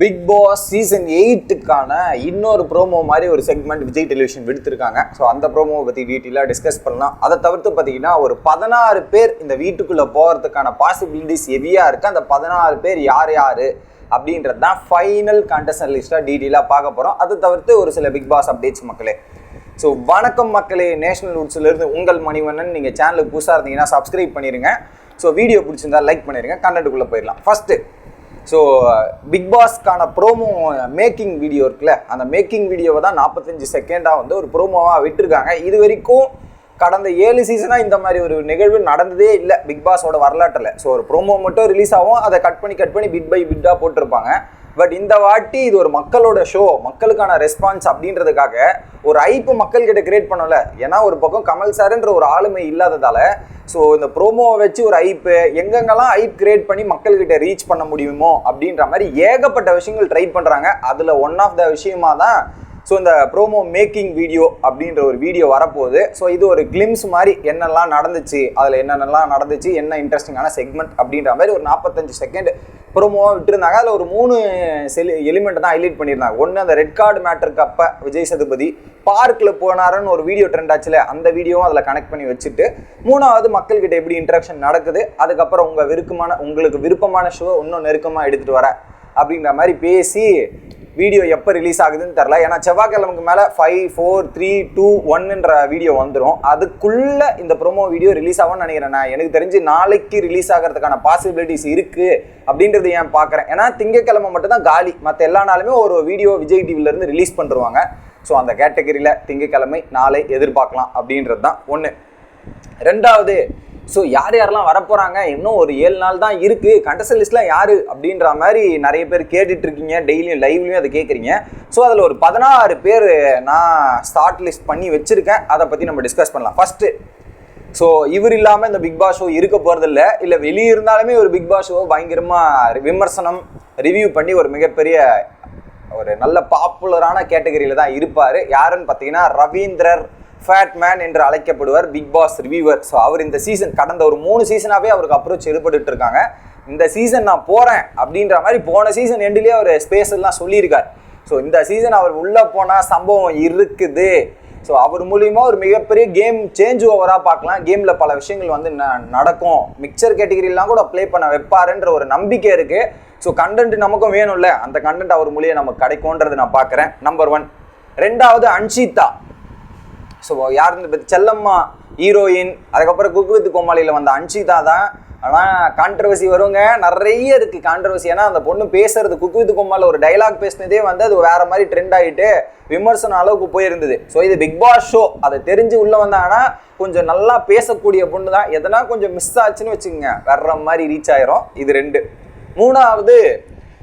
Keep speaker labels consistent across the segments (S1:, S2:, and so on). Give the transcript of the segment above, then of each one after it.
S1: Big Boss season எயிட்டுக்கான இன்னொரு promo மாதிரி ஒரு செக்மெண்ட் விஜய் டெலிவிஷன் விடுத்திருக்காங்க. ஸோ அந்த ப்ரோமோவை பற்றி டீட்டெயிலாக டிஸ்கஸ் பண்ணலாம். அதை தவிர்த்து பார்த்தீங்கன்னா ஒரு பதினாறு பேர் இந்த வீட்டுக்குள்ளே போகிறதுக்கான பாசிபிலிட்டிஸ் ஹெவியாக இருக்குது அந்த பதினாறு பேர் யார் யார் அப்படின்றது தான் ஃபைனல் கண்டஸ்டன் லிஸ்ட்டாக டீட்டெயிலாக பார்க்க போகிறோம் அதை தவிர்த்து ஒரு சில பிக் பாஸ் அப்டேட்ஸ் மக்களே. ஸோ வணக்கம் மக்களே. நேஷனல் உட்ஸ்லேருந்து உங்கள் மணிவண்ணன். நீங்கள் சேனலுக்கு புதுசாக இருந்தீங்கன்னா சப்ஸ்கிரைப் பண்ணிடுங்க ஸோ வீடியோ பிடிச்சிருந்தா லைக் பண்ணிடுங்க கண்டென்ட்டுக்குள்ளே போயிடலாம். ஃபஸ்ட்டு ஸோ பிக் பாஸ்க்கான ப்ரோமோ மேக்கிங் வீடியோ இருக்குல்ல அந்த மேக்கிங் வீடியோவை தான் நாற்பத்தஞ்சு செகண்டாக வந்து ஒரு ப்ரோமோவாக விட்டுருக்காங்க. இது வரைக்கும் கடந்த ஏழு சீசனாக இந்த மாதிரி ஒரு நிகழ்வு நடந்ததே இல்லை பிக் பாஸோட வரலாற்றில். ஸோ ஒரு ப்ரோமோ மட்டும் ரிலீஸ் ஆகும். அதை கட் பண்ணி கட் பண்ணி பிட் பை பிட்டாக போட்டிருப்பாங்க. பட் இந்த வாட்டி இது ஒரு மக்களோட ஷோ மக்களுக்கான ரெஸ்பான்ஸ் அப்படின்றதுக்காக ஒரு ஐப்பு மக்கள்கிட்ட கிரியேட் பண்ணல ஏன்னா ஒரு பக்கம் கமல் சார்ன்ற ஒரு ஆளுமை இல்லாததால ஸோ இந்த ப்ரோமோவை வச்சு ஒரு ஐப்பு எங்கெங்கெல்லாம் ஐப் கிரியேட் பண்ணி மக்கள்கிட்ட ரீச் பண்ண முடியுமோ அப்படின்ற மாதிரி ஏகப்பட்ட விஷயங்கள் ட்ரை பண்ணுறாங்க அதில் ஒன் ஆஃப் த விஷயமா தான் ஸோ இந்த ப்ரோமோ மேக்கிங் வீடியோ அப்படின்ற ஒரு வீடியோ வரப்போகுது. ஸோ இது ஒரு கிளிம்ஸ் மாதிரி என்னெல்லாம் நடந்துச்சு அதில் என்னென்னலாம் நடந்துச்சு என்ன இன்ட்ரெஸ்டிங்கான செக்மெண்ட் அப்படின்ற மாதிரி ஒரு நாற்பத்தஞ்சு செகண்ட் ப்ரோமோவாக விட்டுருந்தாங்க. அதில் ஒரு மூணு செலி எலிமெண்ட் தான் ஹைலைட் பண்ணியிருந்தாங்க. ஒன்று அந்த ரெட் கார்டு மேட்டருக்கு அப்போ விஜய் சதுபதி பார்க்கில் போனாருன்னு ஒரு வீடியோ ட்ரெண்ட் ஆச்சுல அந்த வீடியோவும் அதில் கனெக்ட் பண்ணி வச்சுட்டு மூணாவது மக்கள்கிட்ட எப்படி இன்ட்ராக்ஷன் நடக்குது அதுக்கப்புறம் உங்கள் விருப்பமான உங்களுக்கு விருப்பமான ஷோ இன்னும் நெருக்கமாக எடுத்துகிட்டு வர அப்படின்ற மாதிரி பேசி வீடியோ எப்போ ரிலீஸ் ஆகுதுன்னு தெரில ஏன்னா செவ்வாய்க்கிழமைக்கு மேலே ஃபைவ் ஃபோர் த்ரீ டூ ஒன்னுன்ற வீடியோ வந்துடும் அதுக்குள்ளே இந்த ப்ரோமோ வீடியோ ரிலீஸ் ஆகும்னு நினைக்கிறேன் நான். எனக்கு தெரிஞ்சு நாளைக்கு ரிலீஸ் ஆகிறதுக்கான பாசிபிலிட்டிஸ் இருக்குது அப்படின்றது ஏன் பார்க்குறேன். ஏன்னா திங்கக்கிழமை மட்டும் தான் காலி. மற்ற எல்லா நாளுமே ஒரு வீடியோ விஜய் டிவிலேருந்து ரிலீஸ் பண்ணுருவாங்க. ஸோ அந்த கேட்டகரியில் திங்கக்கிழமை நாளை எதிர்பார்க்கலாம் அப்படின்றது தான் ஒன்று ரெண்டாவது ஸோ யார் யாரெல்லாம் வரப்போகிறாங்க இன்னும் ஒரு ஏழு நாள் தான் இருக்குது கண்டஸ்டன்லிஸ்ட்லாம் யார்? அப்படின்ற மாதிரி நிறைய பேர் கேட்டுட்ருக்கீங்க டெய்லியும் லைவ்லையும் அதை கேட்குறீங்க ஸோ அதில் ஒரு பதினாறு பேர் நான் ஸ்டார்ட் லிஸ்ட் பண்ணி வச்சுருக்கேன். அதை பற்றி நம்ம டிஸ்கஸ் பண்ணலாம். ஃபஸ்ட்டு ஸோ இவர் இல்லாமல் இந்த பிக் பாஸ் ஷோ இருக்க போகிறதில்ல இல்லை வெளியே இருந்தாலுமே ஒரு பிக் பாஸ் ஷோ பயங்கரமாக விமர்சனம் ரிவ்யூ பண்ணி ஒரு மிகப்பெரிய ஒரு நல்ல பாப்புலரான கேட்டகரியில் தான் இருப்பார். யாருன்னு பார்த்தீங்கன்னா ரவீந்திரர் ஃபேட் மேன் என்று அழைக்கப்படுவார் பிக் பாஸ் ரிவியூவர் ஸோ அவர் இந்த சீசன் கடந்த ஒரு மூணு சீசனாகவே அவருக்கு அப்ரோச் எடுபட்டு இருக்காங்க. இந்த சீசன் நான் போகிறேன் அப்படின்ற மாதிரி போன சீசன் எண்டிலே அவர் ஸ்பேஸ் எல்லாம் சொல்லியிருக்கார். ஸோ இந்த சீசன் அவர் உள்ளே போனால் சம்பவம் இருக்குது. ஸோ அவர் மூலிமா ஒரு மிகப்பெரிய கேம் சேஞ்ச் ஓவராக பார்க்கலாம். கேமில் பல விஷயங்கள் வந்து ந- நடக்கும். மிக்சர் கேட்டகரிலாம் கூட ப்ளே பண்ண வைப்பாருன்ற ஒரு நம்பிக்கை இருக்குது ஸோ கண்டென்ட் நமக்கும் வேணும்ல. அந்த கண்டென்ட் அவர் மூலியம் நமக்கு கிடைக்கும்ன்றது நான் பார்க்குறேன். நம்பர் ஒன் ரெண்டாவது அன்ஷிதா. ஸோ யாருன்னு பற்றி செல்லம்மா ஹீரோயின் அதுக்கப்புறம் குக் வித் கோமாளியில் வந்த அன்ஷிதா தான். ஆனால் கான்ட்ரவர்சி வருங்க. நிறைய இருக்குது கான்ட்ரவர்சி ஏன்னா அந்த பொண்ணு பேசுறது குக் வித் கோமாளில் ஒரு டைலாக் பேசினதே வந்து அது வேற மாதிரி ட்ரெண்ட் ஆகிட்டு விமர்சன அளவுக்கு போயிருந்தது. ஸோ இது பிக் பாஸ் ஷோ அதை தெரிஞ்சு உள்ளே வந்தாங்கன்னா கொஞ்சம் நல்லா பேசக்கூடிய பொண்ணு தான். எதனா கொஞ்சம் மிஸ் ஆச்சுன்னு வச்சுக்கோங்க. வர்ற மாதிரி ரீச் ஆயிரும். இது ரெண்டு. மூணாவது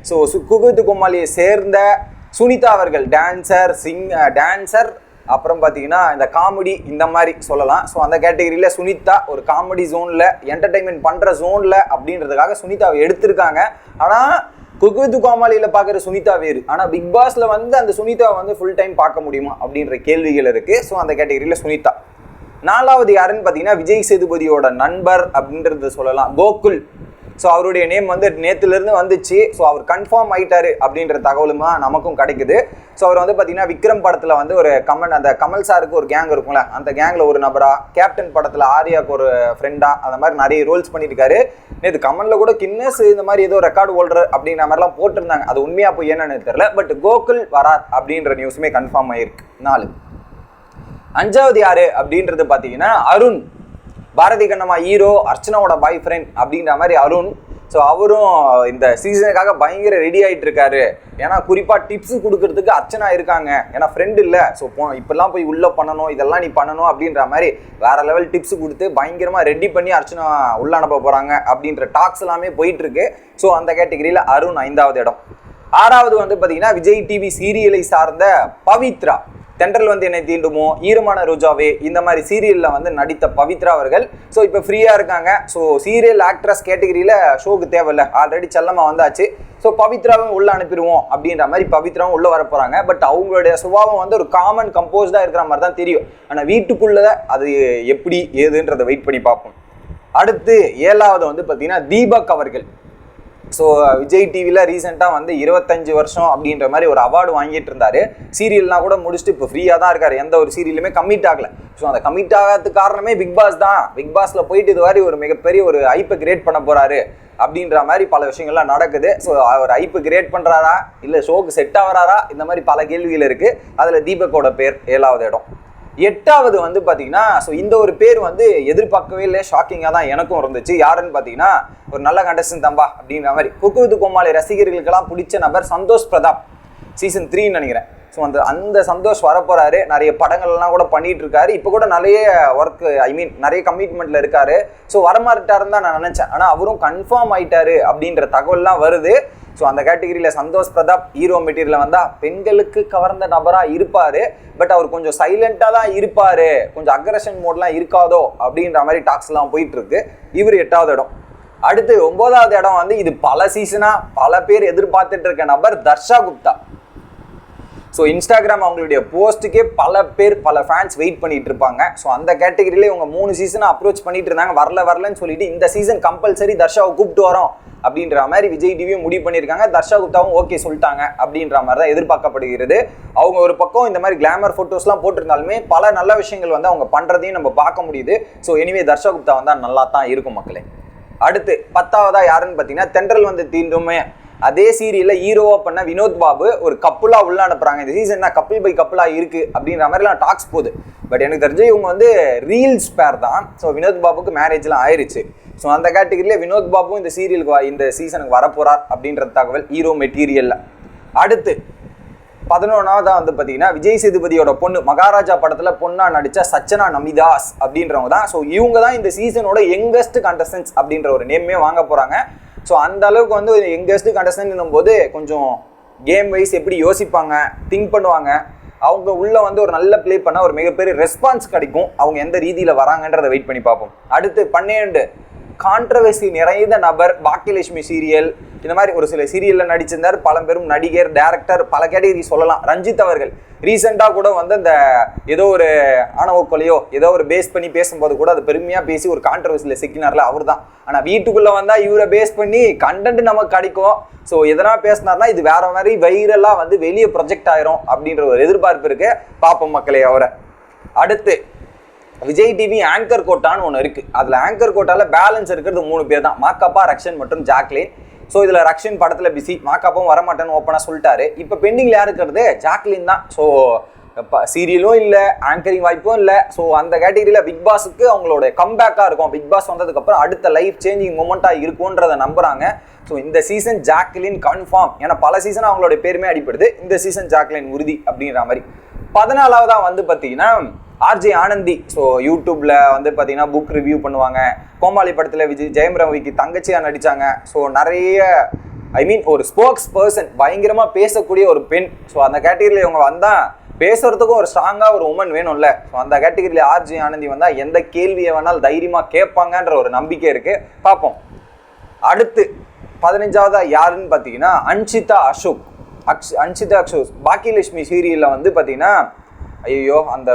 S1: ஸோ குகுத்து கோமாளியை சேர்ந்த சுனிதா அவர்கள் டான்சர் சிங் டான்சர் அப்புறம் பார்த்தீங்கன்னா இந்த காமெடி இந்த மாதிரி சொல்லலாம். ஸோ அந்த கேட்டகரியில் சுனிதா ஒரு காமெடி ஜோனில் என்டர்டைன்மெண்ட் பண்ணுற ஜோனில் அப்படின்றதுக்காக சுனிதாவை எடுத்திருக்காங்க. ஆனால் குக்வித்து கோமாளியில் பார்க்குற சுனிதா வேறு. ஆனால் பிக் பாஸில் வந்து அந்த சுனிதாவை வந்து ஃபுல் டைம் பார்க்க முடியுமா அப்படின்ற கேள்விகள் இருக்குது ஸோ அந்த கேட்டகரியில் சுனிதா. நாலாவது யாருன்னு பார்த்தீங்கன்னா விஜய் சேதுபதியோட நண்பர் அப்படின்றத சொல்லலாம். கோகுல். ஸோ அவருடைய நேம் வந்து நேத்துலேருந்து வந்துச்சு. ஸோ அவர் கன்ஃபார்ம் ஆகிட்டாரு அப்படின்ற தகவலுமா நமக்கும் கிடைக்குது. ஸோ அவர் வந்து பார்த்தீங்கன்னா விக்ரம் படத்தில் வந்து ஒரு கமல் அந்த கமல் சாருக்கு ஒரு கேங் இருக்கும்ல அந்த கேங்கில் ஒரு நபரா கேப்டன் படத்தில் ஆர்யாக்கு ஒரு ஃப்ரெண்டாக அந்த மாதிரி நிறைய ரோல்ஸ் பண்ணியிருக்காரு நேற்று கமலில் கூட கின்னஸ் இந்த மாதிரி ஏதோ ரெக்கார்டு ஹோல்டர் அப்படின்ற மாதிரிலாம் போட்டிருந்தாங்க. அது உண்மையாக போய் என்னன்னு தெரியல. பட் கோகுல் வரார் அப்படின்ற நியூஸுமே கன்ஃபார்ம் ஆயிருக்கு. நாலு. அஞ்சாவது யாரு அப்படின்றது பார்த்தீங்கன்னா அருண். பாரதி கண்ணம்மா ஹீரோ அர்ச்சனாவோட பாய் ஃப்ரெண்ட் அப்படின்ற மாதிரி அருண். ஸோ அவரும் இந்த சீசனுக்காக பயங்கர ரெடி ஆகிட்டு இருக்காரு. ஏன்னா குறிப்பாக டிப்ஸ் கொடுக்கறதுக்கு அர்ச்சனா இருக்காங்க. ஏன்னா ஃப்ரெண்டு இல்லை. ஸோ போ இப்பெல்லாம் போய் உள்ளே பண்ணணும் இதெல்லாம் நீ பண்ணணும் அப்படின்ற மாதிரி வேற லெவல் டிப்ஸ் கொடுத்து பயங்கரமாக ரெடி பண்ணி அர்ச்சனா உள்ள அனுப்ப போகிறாங்க அப்படின்ற டாக்ஸ் எல்லாமே போயிட்டுருக்கு ஸோ அந்த கேட்டகரியில் அருண் ஐந்தாவது இடம். ஆறாவது வந்து பார்த்தீங்கன்னா விஜய் டிவி சீரியலை சார்ந்த பவித்ரா. தென்றல் வந்து என்னை தீண்டுமோ ஈரமான ரோஜாவே இந்த மாதிரி சீரியலில் வந்து நடித்த பவித்ரா அவர்கள். ஸோ இப்போ ஃப்ரீயாக இருக்காங்க. ஸோ சீரியல் ஆக்ட்ரஸ் கேட்டகரியில் ஷோக்கு தேவையில்லை. ஆல்ரெடி செல்லமாக வந்தாச்சு. ஸோ பவித்ராவும் உள்ளே அனுப்பிடுவோம் அப்படின்ற மாதிரி பவித்ராவும் உள்ளே வர போகிறாங்க பட் அவங்களுடைய சுபாவம் வந்து ஒரு காமன் கம்போஸ்டாக இருக்கிற மாதிரி தான் தெரியும். ஆனால் வீட்டுக்குள்ளே அது எப்படி ஏதுன்றதை வெயிட் பண்ணி பார்ப்போம். அடுத்து ஏழாவது வந்து பார்த்தீங்கன்னா தீபக் அவர்கள். ஸோ விஜய் டிவியில் ரீசெண்டாக வந்து இருபத்தஞ்சு வருஷம் அப்படின்ற மாதிரி ஒரு அவார்டு வாங்கிட்டு இருந்தார். சீரியல்லாம் கூட முடிச்சுட்டு இப்போ ஃப்ரீயாக தான் இருக்கார். எந்த ஒரு சீரியலுமே கமிட் ஆகலை. ஸோ அந்த கமிட் ஆகாத காரணமே பிக் பாஸ் தான். பிக் பாஸில் போயிட்டு இது மாதிரி ஒரு மிகப்பெரிய ஒரு ஐப்பை கிரியேட் பண்ண போகிறாரு அப்படின்ற மாதிரி பல விஷயங்கள்லாம் நடக்குது. ஸோ அவர் ஐப்பு கிரியேட் பண்ணுறாரா இல்லை ஷோக்கு செட் ஆகிறாரா இந்த மாதிரி பல கேள்விகள் இருக்குது அதில் தீபக்கோட பேர் ஏழாவது இடம். எட்டாவது வந்து பார்த்தீங்கன்னா ஸோ இந்த ஒரு பேர் வந்து எதிர்பார்க்கவே இல்லை. ஷாக்கிங்காக தான் எனக்கும் இருந்துச்சு. யாருன்னு பார்த்தீங்கன்னா ஒரு நல்ல கண்டஸ்டன் தம்பா அப்படின்ற மாதிரி. குக்கு வித்து கோமாளி ரசிகர்களுக்கெல்லாம் பிடிச்ச நபர் சந்தோஷ் பிரதாப் சீசன் த்ரீன்னு நினைக்கிறேன். ஸோ அந்த அந்த சந்தோஷ் வரப்போகிறாரு நிறைய படங்கள்லாம் கூட பண்ணிகிட்டு இருக்காரு இப்போ கூட நிறைய ஒர்க் ஐ மீன் நிறைய கமிட்மெண்ட்டில் இருக்காரு. ஸோ வரமாட்டாருன்னு தான் நான் நினச்சேன். ஆனால் அவரும் கன்ஃபார்ம் ஆயிட்டாரு அப்படின்ற தகவல்லாம் வருது. ஸோ அந்த கேட்டகரியில் சந்தோஷ் பிரதாப் ஹீரோ மெட்டீரியலில் வந்தால் பெண்களுக்கு கவர்ந்த நபராக இருப்பார். பட் அவர் கொஞ்சம் சைலண்ட்டாக தான் இருப்பார். கொஞ்சம் அக்ரஷன் மோட்லாம் இருக்காதோ அப்படின்ற மாதிரி டாக்ஸ்லாம் போயிட்டுருக்கு. இவர் எட்டாவது இடம். அடுத்து ஒன்பதாவது இடம் வந்து இது பல சீசனாக பல பேர் எதிர்பார்த்துட்டு இருக்க நபர் தர்ஷா குப்தா. ஸோ இன்ஸ்டாகிராம் அவங்களுடைய போஸ்ட்டுக்கே பல பேர் பல ஃபேன்ஸ் வெயிட் பண்ணிட்டு இருப்பாங்க ஸோ அந்த கேட்டகரியிலே இவங்க மூணு சீசனை அப்ரோச் பண்ணிட்டு இருந்தாங்க வரல வரலன்னு சொல்லிட்டு இந்த சீசன் கம்பல்சரி தர்ஷாவை கூப்பிட்டு வரோம் அப்படின்ற மாதிரி விஜய் டிவியும் முடிவு பண்ணியிருக்காங்க. தர்ஷா குப்தாவும் ஓகே சொல்லிட்டாங்க அப்படின்ற மாதிரி தான் எதிர்பார்க்கப்படுகிறது. அவங்க ஒரு பக்கம் இந்த மாதிரி கிளாமர் ஃபோட்டோஸ்லாம் போட்டிருந்தாலுமே பல நல்ல விஷயங்கள் வந்து அவங்க பண்ணுறதையும் நம்ம பார்க்க முடியுது. ஸோ எனிவே தர்ஷா குப்தா வந்தால் நல்லா தான் இருக்கும் மக்களே. அடுத்து பத்தாவதா யாருன்னு பார்த்தீங்கன்னா தென்றல் வந்து தீண்டுமே அதே சீரியலில் ஹீரோவாக பண்ண வினோத் பாபு ஒரு கப்புலாக உள்ள அனுப்புகிறாங்க இந்த சீசன் கப்பிள் பை கப்புலாக இருக்குது அப்படின்ற மாதிரிலாம் டாக்ஸ் போகுது. பட் எனக்கு தெரிஞ்சு இவங்க வந்து ரீல்ஸ் பேர் தான். ஸோ வினோத் பாபுக்கு மேரேஜ்லாம் ஆயிடுச்சு ஸோ அந்த கேட்டகரியில் வினோத் பாபும் இந்த சீரியலுக்கு இந்த சீசனுக்கு வரப்போகிறார் அப்படின்ற தகவல் ஹீரோ மெட்டீரியலில் அடுத்து பதினொன்றாவதா வந்து பார்த்தீங்கன்னா விஜய் சேதுபதியோட பொண்ணு மகாராஜா படத்தில் பொண்ணாக நடித்த சச்சனா நமிதாஸ் அப்படின்றவங்க தான். ஸோ இவங்க தான் இந்த சீசனோட யங்கஸ்ட் கண்டஸ்டன்ஸ் அப்படின்ற ஒரு நேமே வாங்க போகிறாங்க ஸோ அந்த அளவுக்கு வந்து யங்கஸ்ட் கண்டஸ்டன்ட் போது கொஞ்சம் கேம் வைஸ் எப்படி யோசிப்பாங்க திங்க் பண்ணுவாங்க அவங்க உள்ள வந்து ஒரு நல்ல ப்ளே பண்ண ஒரு மிகப்பெரிய ரெஸ்பான்ஸ் கிடைக்கும். அவங்க எந்த ரீதியில் வராங்கன்றதை வெயிட் பண்ணி பார்ப்போம். அடுத்து பன்னெண்டு கான்ட்ரவர்சி நிறைந்த நபர் பாக்கியலட்சுமி சீரியல் இந்த மாதிரி ஒரு சில சீரியல்ல நடிச்சிருந்தார். பல நடிகர் டேரக்டர் பல கேட்டகரி சொல்லலாம். ரஞ்சித் அவர்கள் ரீசெண்டாக கூட வந்து அந்த ஏதோ ஒரு ஆணவ கொலையோ ஏதோ ஒரு பேஸ் பண்ணி பேசும்போது கூட அது பெருமையாக பேசி ஒரு கான்ட்ரவர்சியில் சிக்கினார்ல அவர் தான் ஆனால் வீட்டுக்குள்ளே வந்தால் இவரை பேஸ் பண்ணி கண்டென்ட் நமக்கு கிடைக்கும். ஸோ எதனா பேசினார்னா இது வேற மாதிரி வைரலாக வந்து வெளியே ப்ரொஜெக்ட் ஆயிரும் அப்படின்ற ஒரு எதிர்பார்ப்பு இருக்கு. பாப்போம் மக்களே அவரை. அடுத்து விஜய் டிவி ஆங்கர் கோட்டான்னு ஒன்று இருக்குது அதில் ஆங்கர் கோட்டாவில் பேலன்ஸ் இருக்கிறது மூணு பேர் தான் மாக்கப்பா ரக்ஷன் மற்றும் ஜாக்லின். ஸோ இதில் ரக்ஷன் படத்தில் பிஸி மாக்காப்பும் வரமாட்டேன்னு ஓப்பனாக சொல்லிட்டாரு. இப்போ பெண்டிங்கில் யார் இருக்கிறது? ஜாக்லின் தான். ஸோ சீரியலும் இல்லை ஆங்கரிங் வாய்ப்பும் இல்லை. ஸோ அந்த கேட்டகரியில் பிக் பாஸுக்கு அவங்களோட கம்பேக்காக இருக்கும். பிக் பாஸ் வந்ததுக்கப்புறம் அடுத்த லைஃப் சேஞ்சிங் மூமெண்ட்டாக இருக்கும்ன்றதை நம்புகிறாங்க ஸோ இந்த சீசன் ஜாக்லின் கன்ஃபார்ம் ஏன்னா பல சீசன் அவங்களோட பேருமே அடிப்படுது இந்த சீசன் ஜாக்லின் உறுதி அப்படின்ற மாதிரி. பதினாலாவதாக வந்து பார்த்தீங்கன்னா ஆர்ஜே ஆனந்தி. ஸோ யூடியூப்பில் வந்து பார்த்தீங்கன்னா புக் ரிவ்யூ பண்ணுவாங்க. கோமாளி படத்தில் விஜய் ஜெயம் ரவிக்கு தங்கச்சியாக நடித்தாங்க ஸோ நிறைய ஐ மீன் ஒரு ஸ்போக்ஸ் பர்சன் பயங்கரமாக பேசக்கூடிய ஒரு பெண். ஸோ அந்த கேட்டகரியில் இவங்க வந்தால் பேசுறதுக்கும் ஒரு ஸ்ட்ராங்காக ஒரு உமன் வேணும்ல. ஸோ அந்த கேட்டகரியில் ஆர்ஜி ஆனந்தி வந்தால் எந்த கேள்வியை வேணாலும் தைரியமாக கேட்பாங்கன்ற ஒரு நம்பிக்கை இருக்குது பார்ப்போம். அடுத்து பதினஞ்சாவதா யாருன்னு பார்த்தீங்கன்னா அன்ஷிதா அசோக். அக்ஷ் அன்ஷிதா அசோக் பாக்கியலட்சுமி சீரியலில் வந்து பார்த்தீங்கன்னா ஐயோ அந்த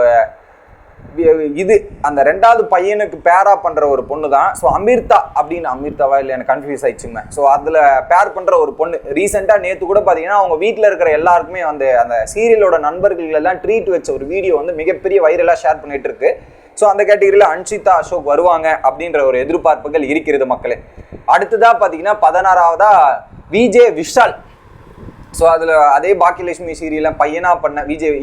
S1: இது அந்த ரெண்டாவது பையனுக்கு பேரா பண்ற ஒரு பொண்ணு தான் ஸோ அமிர்தா அப்படின்னு அமிர்தாவா இல்லை எனக்கு கன்ஃபியூஸ் ஆயிடுச்சுங்க. ஸோ அதில் பேர் பண்ற ஒரு பொண்ணு. ரீசெண்டாக நேற்று கூட பார்த்தீங்கன்னா அவங்க வீட்டில் இருக்கிற எல்லாருக்குமே வந்து அந்த சீரியலோட நண்பர்கள் எல்லாம் ட்ரீட் வச்ச ஒரு வீடியோ வந்து மிகப்பெரிய வைரலாக ஷேர் பண்ணிட்டு இருக்கு. ஸோ அந்த கேட்டகரியில் அன்ஷிதா அசோக் வருவாங்க அப்படின்ற ஒரு எதிர்பார்ப்புகள் இருக்கிறது மக்களே. அடுத்ததாக பார்த்தீங்கன்னா பதினாறாவதா விஜே விஷால் ஸோ அதில் அதே பாக்கியலட்சுமி சீரியலில் பையனா பண்ண Vijay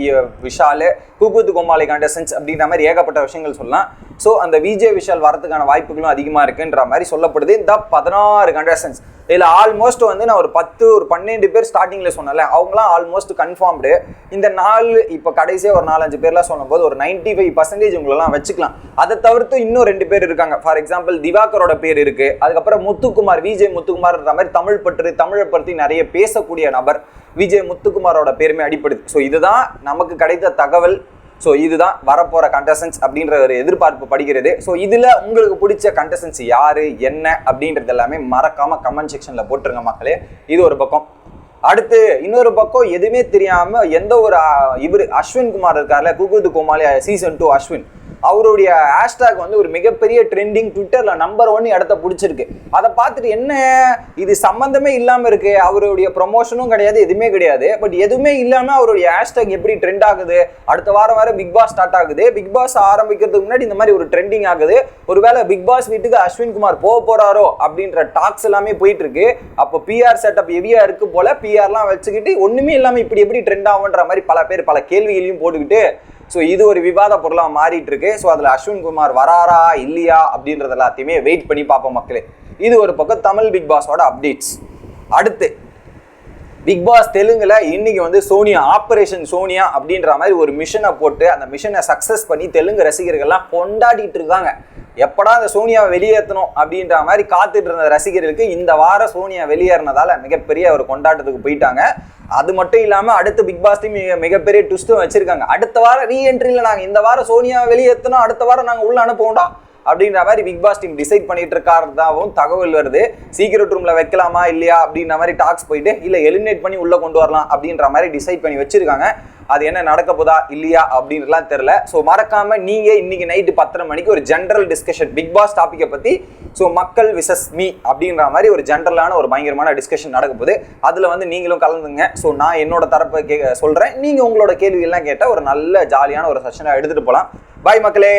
S1: Vishal cook with Comali contestants அப்படின்ற மாதிரி ஏகப்பட்ட விஷயங்கள் சொல்லலாம். ஸோ அந்த விஜய் விஷால் வரதுக்கான வாய்ப்புகளும் அதிகமாக இருக்குன்ற மாதிரி சொல்லப்படுது. இந்த பதினாறு கண்டசன்ஸ் இதில் ஆல்மோஸ்ட் வந்து நான் ஒரு பத்து ஒரு பன்னெண்டு பேர் ஸ்டார்டிங்கில் சொன்னேன்ல அவங்களாம் ஆல்மோஸ்ட் கன்ஃபார்ம்டு இந்த நாலு இப்போ கடைசியாக ஒரு நாலஞ்சு பேர்லாம் சொல்லும்போது ஒரு நைன்டி ஃபைவ் பர்சன்டேஜ் உங்களெல்லாம் வச்சுக்கலாம். அதை தவிர்த்து இன்னும் ரெண்டு பேர் இருக்காங்க. ஃபார் எக்ஸாம்பிள் திவாகரோட பேர் இருக்குது அதுக்கப்புறம் முத்துக்குமார் விஜய் முத்துக்குமார்ன்ற மாதிரி தமிழ் பற்று தமிழை பற்றி நிறைய பேசக்கூடிய நபர் விஜய் முத்துக்குமாரோட பேருமே அடிப்படுது ஸோ இதுதான் நமக்கு கிடைத்த தகவல். ஸோ இதுதான் வரப்போகிற கண்டஸ்டன்ஸ் அப்படின்ற ஒரு எதிர்பார்ப்பு படிக்கிறது. ஸோ இதில் உங்களுக்கு பிடிச்ச கண்டஸ்டன்ஸ் யார் என்ன அப்படின்றது எல்லாமே மறக்காம கமெண்ட் செக்ஷனில் போட்டுருங்க மக்களே. இது ஒரு பக்கம். அடுத்து இன்னொரு பக்கம் எதுவுமே தெரியாமல் எந்த ஒரு இவர் அஸ்வின் குமார் இருக்கார்ல cook with Comali season two Ashwin. அவருடைய ஹேஷ்டாக் வந்து ஒரு மிகப்பெரிய ட்ரெண்டிங் ட்விட்டரில் நம்பர் ஒன் இடத்த பிடிச்சிருக்கு. அதை பார்த்துட்டு என்ன இது சம்மந்தமே இல்லாமல் இருக்கு. அவருடைய ப்ரொமோஷனும் கிடையாது எதுவுமே கிடையாது. பட் எதுவுமே இல்லாமல் அவருடைய ஹேஷ்டாக் எப்படி ட்ரெண்ட் ஆகுது? அடுத்த வாரம் வர பிக் பாஸ் ஸ்டார்ட் ஆகுது. பிக் பாஸ் ஆரம்பிக்கிறதுக்கு முன்னாடி இந்த மாதிரி ஒரு ட்ரெண்டிங் ஆகுது. ஒருவேளை பிக் பாஸ் வீட்டுக்கு அஸ்வின் குமார் போக போறாரோ அப்படின்ற டாக்ஸ் எல்லாமே போயிட்டு இருக்கு. அப்போ பிஆர் செட்டப் ஹெவியா இருக்கு போல பிஆர்லாம் வச்சுக்கிட்டு ஒண்ணுமே இல்லாமல் இப்படி எப்படி ட்ரெண்ட் ஆகுன்ற மாதிரி பல பேர் பல கேள்விகளையும் போட்டுக்கிட்டு ஸோ இது ஒரு விவாத பொருளாக மாறிட்டு இருக்கு ஸோ அதில் அஸ்வின் குமார் வராரா இல்லையா அப்படின்றது எல்லாத்தையுமே வெயிட் பண்ணி பார்ப்போம் மக்களே. இது ஒரு பக்கம் தமிழ் பிக் பாஸோட அப்டேட்ஸ் அடுத்து பிக் பாஸ் தெலுங்குல இன்னைக்கு வந்து சோனியா ஆபரேஷன் சோனியா அப்படின்ற மாதிரி ஒரு மிஷனை போட்டு அந்த மிஷனை சக்ஸஸ் பண்ணி தெலுங்கு ரசிகர்கள்லாம் கொண்டாடிட்டு இருக்காங்க. எப்படா அந்த சோனியாவை வெளியேற்றணும் அப்படின்ற மாதிரி காத்துட்டு இருந்த ரசிகர்களுக்கு இந்த வாரம் சோனியா வெளியேறினதால மிகப்பெரிய ஒரு கொண்டாட்டத்துக்கு போயிட்டாங்க. அது மட்டும் இல்லாமல் அடுத்த பிக் பாஸ் டீம் மிக மிகப்பெரிய ட்விஸ்ட்டும் வச்சிருக்காங்க. அடுத்த வாரம் ரீஎன்ட்ரியில் நாங்கள் இந்த வாரம் சோனியாவை வெளியேற்றணும் அடுத்த வாரம் நாங்கள் உள்ள அனுப்புவோம்டா. அப்படின்ற மாதிரி பிக் பாஸ் டீம் டிசைட் பண்ணிட்டு இருக்காருதாவும் தகவல் வருது. சீக்கிரட் ரூம்ல வைக்கலாமா இல்லையா அப்படின்ற மாதிரி டாக்ஸ் போயிட்டு இல்லை எலிமினேட் பண்ணி உள்ள கொண்டு வரலாம் அப்படின்ற மாதிரி டிசைட் பண்ணி வச்சிருக்காங்க. அது என்ன நடக்க போதா இல்லையா அப்படின்றலாம் தெரியல. ஸோ மறக்காம நீங்க இன்னைக்கு நைட்டு பத்தரை மணிக்கு ஒரு ஜென்ரல் டிஸ்கஷன் பிக் பாஸ் டாப்பிக்கை பத்தி ஸோ மக்கள் விசஸ் மீ அப்படின்ற மாதிரி ஒரு ஜென்ரலான ஒரு பயங்கரமான டிஸ்கஷன் நடக்க போகுது. அதுல வந்து நீங்களும் கலந்துங்க. ஸோ நான் என்னோட தரப்பை கே சொல்றேன். நீங்க உங்களோட கேள்வி எல்லாம் ஒரு நல்ல ஜாலியான ஒரு செஷனை எடுத்துட்டு போகலாம் பாய் மக்களே!